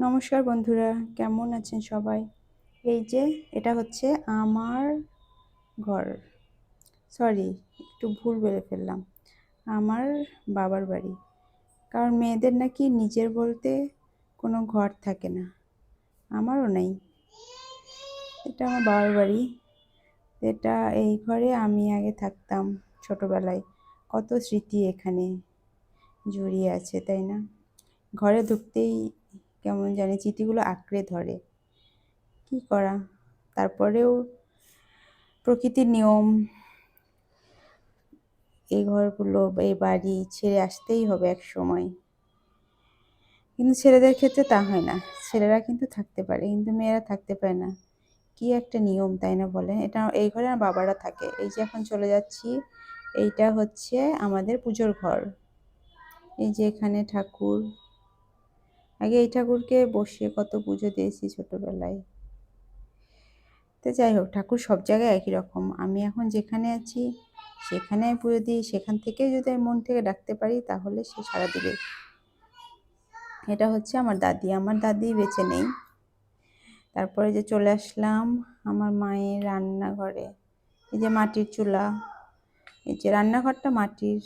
নমস্কার বন্ধুরা, কেমন আছেন সবাই? এই যে, এটা হচ্ছে আমার ঘর। সরি একটু ভুল বেড়ে ফেললাম। আমার বাবার বাড়ি। কারণ মেয়েদের নাকি নিজের বলতে কোনো ঘর থাকে না। আমারও নেই। এটা আমার বাবার বাড়ি। এটা এই ঘরে আমি আগে থাকতাম ছোটোবেলায়। কত স্মৃতি এখানে জড়িয়ে আছে, তাই না? ঘরে ঢুকতেই কেমন জানি চিঠিগুলো আঁকড়ে ধরে। কি করা? তারপরেও প্রকৃতির নিয়ম, এই ঘরগুলো, এই বাড়ি ছেড়ে আসতেই হবে এক সময়। কিন্তু ছেলেদের ক্ষেত্রে তা হয় না। ছেলেরা কিন্তু থাকতে পারে, কিন্তু মেয়েরা থাকতে পারে না। কি একটা নিয়ম, তাই না বলে? এটা এই ঘরে আমার বাবারা থাকে। এই যে এখন চলে যাচ্ছি, এইটা হচ্ছে আমাদের পুজোর ঘর। এই যে এখানে ঠাকুর আগে এই ঠাকুরকে বসিয়ে কত পুজো দিয়েছি ছোটোবেলায়। তো যাই হোক, ঠাকুর সব জায়গায় একই রকম। আমি এখন যেখানে আছি সেখানে পুজো দিই। সেখান থেকে যদি আমি মন থেকে ডাকতে পারি, তাহলে সে সারা দেবে। এটা হচ্ছে আমার দাদি। আমার দাদি বেঁচে নেই। তারপরে যে চলে আসলাম আমার মায়ের রান্নাঘরে। এই যে মাটির চুলা। এই যে রান্নাঘরটা মাটির।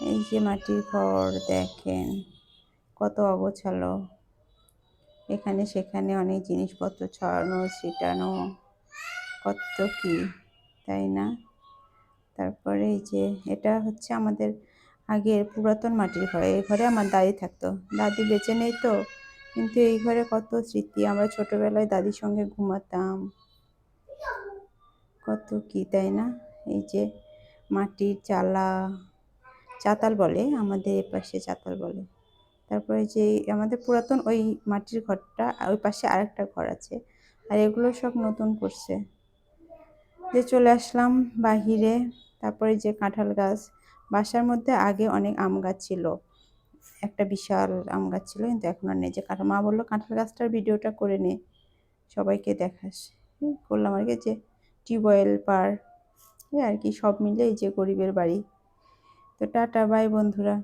এই যে মাটির ঘর, দেখেন। কত অগোছালো। এখানে সেখানে অনেক জিনিসপত্র ছড়ানো, ছিটানো, কত কি, তাই না? তারপরে এই যে এটা হচ্ছে আমাদের আগের পুরাতন মাটির ঘরে। এই ঘরে আমার দাদি থাকতো। দাদি বেঁচে নেই তো, কিন্তু এই ঘরে কত স্মৃতি। আমরা ছোটোবেলায় দাদির সঙ্গে ঘুমাতাম। কত কি, তাই না? এই যে মাটির চালা, চাতাল বলে, আমাদের এপাশে চাতাল বলে। তারপরে যে আমাদের পুরাতন ওই মাটির ঘরটা ওই পাশে আরেকটা ঘর আছে। আর এগুলো সব নতুন করছে। যে চলে আসলাম বাহিরে, তারপরে যে কাঁঠাল গাছ, বাসার মধ্যে আগে অনেক আম গাছ ছিল। একটা বিশাল আম গাছ ছিল, কিন্তু এখন আর নেই। যে কাঁঠাল, মা বলল, কাঁঠাল গাছটার ভিডিওটা করে নে, সবাইকে দেখাস। করলাম আর কি যে টিউবওয়েল পার আর কি সব মিলে এই যে গরিবের বাড়ি। তো টাটা, বাই বন্ধুরা।